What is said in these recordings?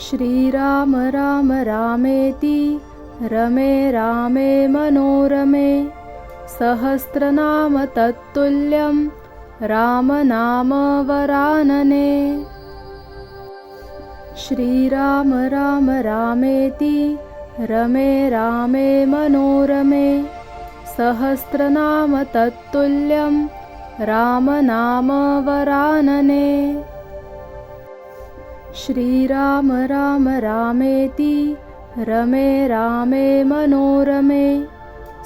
श्रीराम राम रामेति रमे रामे मनोरमे सहस्रनाम तत्तुल्यं रामनाम वरानने। श्रीराम राम रामेति रमे रामे मनोरमे सहस्रनाम तत्तुल्यं रामनाम वरानने श्रीराम राम रामेति रमे रामे मनोरमे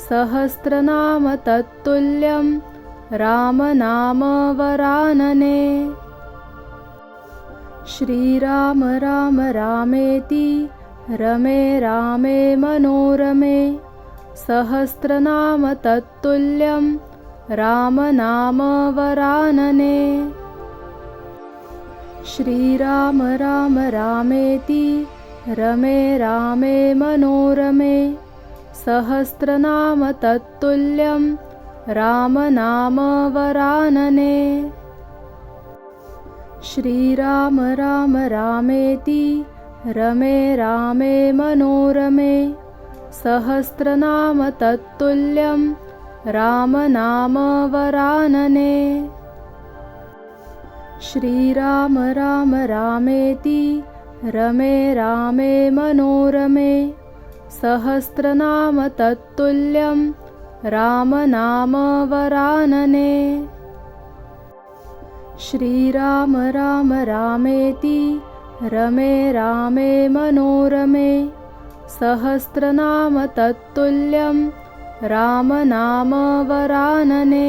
सहस्रनाम तत्तुल्यं रामनाम वरानने। श्रीराम राम रामेति रमे रामे मनोरमे सहस्रनाम तत्तुल्यं रामनाम वरानने श्रीराम राम रामेति रमे रामे मनोरमे सहस्रनाम तत्तुल्यं रामनाम वरानने। श्रीराम राम रामेति रमे रामे मनोरमे सहस्रनाम तत्तुल्यं रामनाम वरानने श्रीराम राम रामेति रमे रामे मनोरमे सहस्रनाम तत्तुल्यं रामनाम वरानने। श्रीराम राम रामेति रमे रामे मनोरमे सहस्रनाम तत्तुल्यं रामनाम वरानने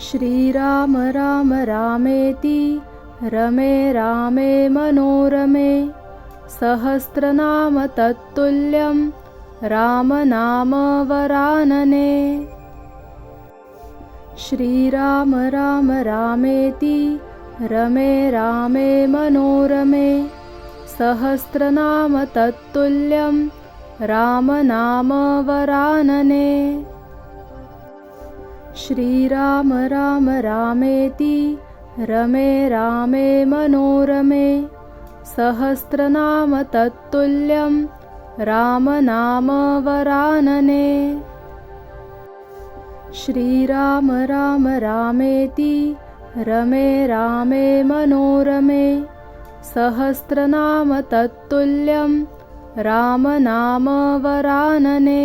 श्रीराम राम रामेति रमे रामे मनोरमे सहस्रनाम तत्तुल्यं रामनाम वरानने। श्रीराम राम रामेति रमे रामे मनोरमे सहस्रनाम तत्तुल्यं रामनाम वरानने श्रीराम राम रामेति रमे रामे मनोरमे सहस्रनाम तत्तुल्यं रामनाम वरानने। श्रीराम राम रामेति रमे रामे मनोरमे सहस्रनाम तत्तुल्यं रामनाम वरानने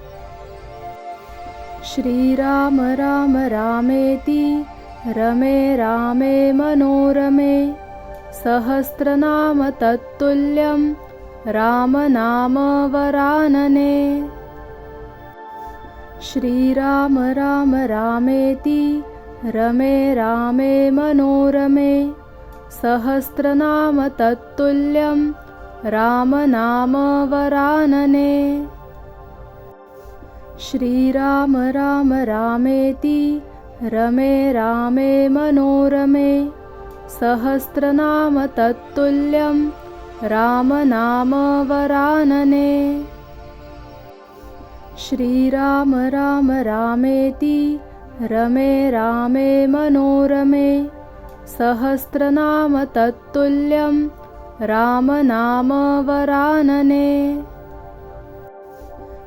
श्रीराम राम रामेति रमे रामे मनोरमे सहस्रनाम तत्तुल्यं रामनाम वरानने। श्रीराम राम रामेति रमे रामे मनोरमे सहस्रनाम तत्तुल्यं रामनाम वरानने श्रीराम राम रामेति रमे रामे मनोरमे सहस्रनाम तत्तुल्यं राम नाम वरानने। श्रीराम राम रामेति रमे रामे मनोरमे सहस्रनाम तत्तुल्यं रामनाम वरानने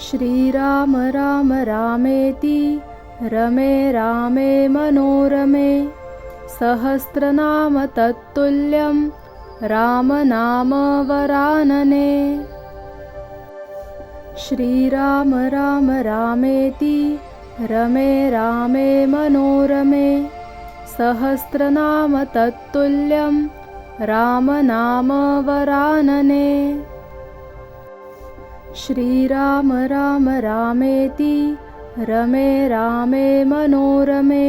श्रीराम राम रामेति रमे रामे मनोरमे सहस्रनाम तत्तुल्यं रामनाम वरानने। श्रीराम राम रामेति रमे रामे मनोरमे सहस्रनाम तत्तुल्यं रामनाम वरानने श्रीराम राम रामेति रमे रामे मनोरमे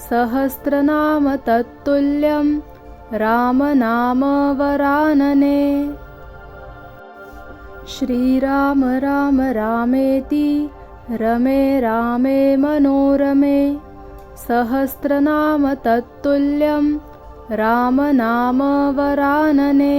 सहस्रनाम तत्तुल्यं रामनाम वरानने। श्रीराम राम रामेति रमे रामे मनोरमे सहस्रनाम तत्तुल्यं रामनाम वरानने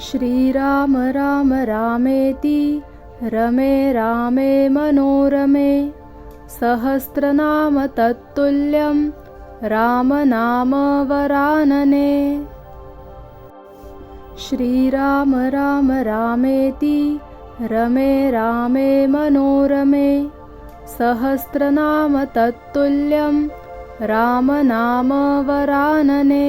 श्रीराम राम रामेति रमे रामे मनोरमे सहस्रनाम तत्तुल्यं रामनाम वरानने। श्रीराम राम रामेति रमे रामे मनोरमे सहस्रनाम तत्तुल्यं रामनाम वरानने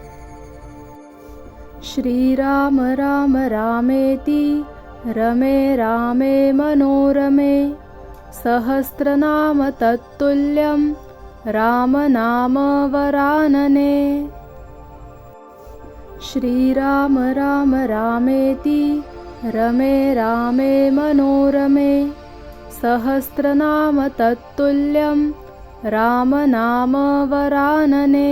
श्रीराम राम रामेति रमे रामे मनोरमे सहस्रनाम तत्तुल्यं रामनाम वरानने। श्रीराम राम रामेति रमे रामे मनोरमे सहस्रनाम तत्तुल्यं रामनाम वरानने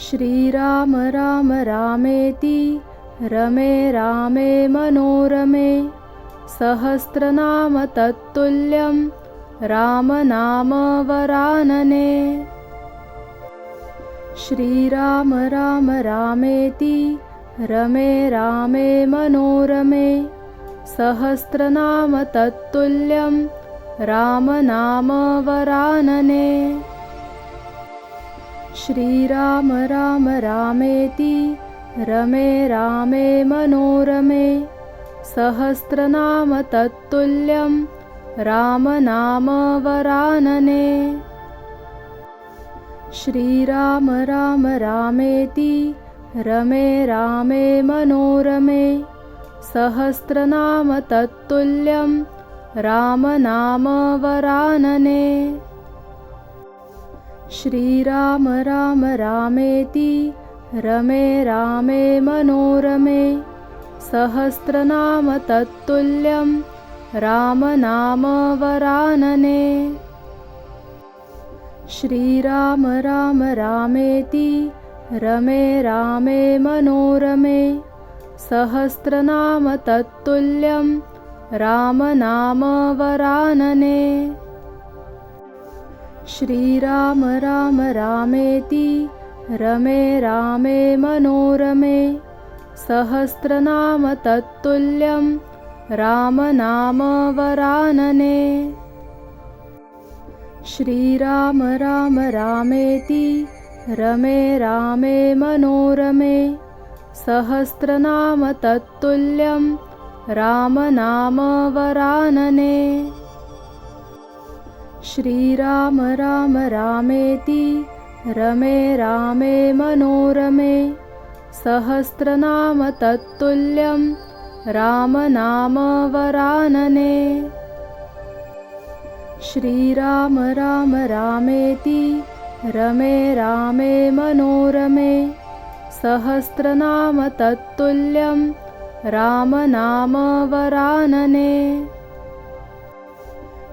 श्रीराम राम रामेति रमे रामे मनोरमे सहस्रनाम तत्तुल्यं रामनाम वरानने। श्रीराम राम रामेति रमे रामे मनोरमे सहस्रनाम तत्तुल्यं रामनाम वरानने श्रीराम राम रामेति रमे रामे मनोरमे सहस्रनाम तत्तुल्यं रामनाम वरानने। श्रीराम राम रामेति रमे रामे मनोरमे सहस्रनाम तत्तुल्यं रामनाम वरानने श्रीराम राम रामेति रमे रामे मनोरमे सहस्रनाम तत्तुल्यं रामनाम वरानने। श्रीराम राम रामेति रमे रामे मनोरमे सहस्रनाम तत्तुल्यं रामनाम वरानने श्रीराम राम रामेति रमे रामे मनोरमे सहस्रनाम तत्तुल्यं रामनाम वरानने। श्रीराम राम रामेति रमे रामे मनोरमे सहस्रनाम तत्तुल्यं रामनाम वरानने श्रीराम राम रामेति रमे रामे मनोरमे सहस्रनाम तत्तुल्यं रामनाम वरानने। श्रीराम राम रामेति रमे रामे मनोरमे सहस्रनाम तत्तुल्यं रामनाम वरानने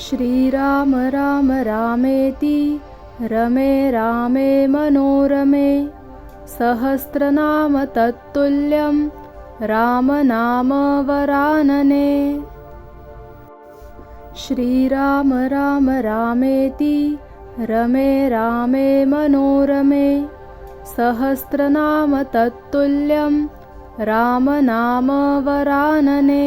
श्रीराम राम रामेति रमे रामे मनोरमे सहस्रनाम तत्तुल्यं रामनाम वरानने। श्रीराम राम रामेति रमे रामे मनोरमे सहस्रनाम तत्तुल्यं रामनाम वरानने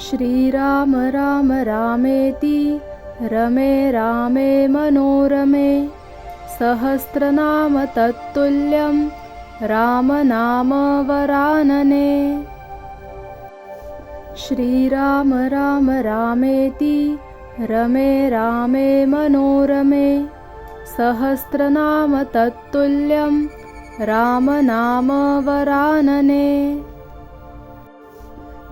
श्रीराम राम रामेति रमे रामे मनोरमे सहस्रनाम तत्तुल्यं रामनाम वरानने। श्रीराम राम रामेति रमे रामे मनोरमे सहस्रनाम तत्तुल्यं रामनाम वरानने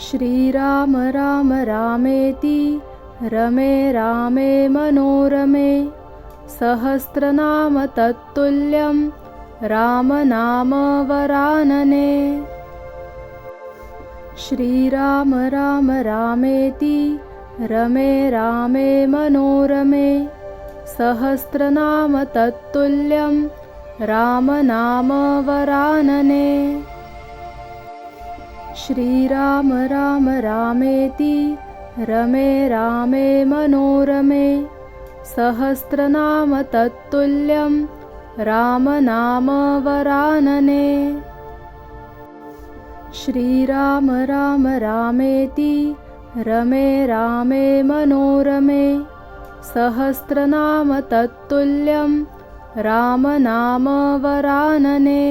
श्रीराम राम रामेति रमे रामे मनोरमे सहस्रनाम तत्तुल्यं रामनाम वरानने। श्रीराम राम रामेति रमे रामे मनोरमे सहस्रनाम तत्तुल्यं रामनाम वरानने श्रीराम राम रामेति रमे रामे मनोरमे सहस्रनाम तत्तुल्यं रामनाम वरानने। श्रीराम राम रामेति रमे रामे मनोरमे सहस्रनाम तत्तुल्यं रामनाम वरानने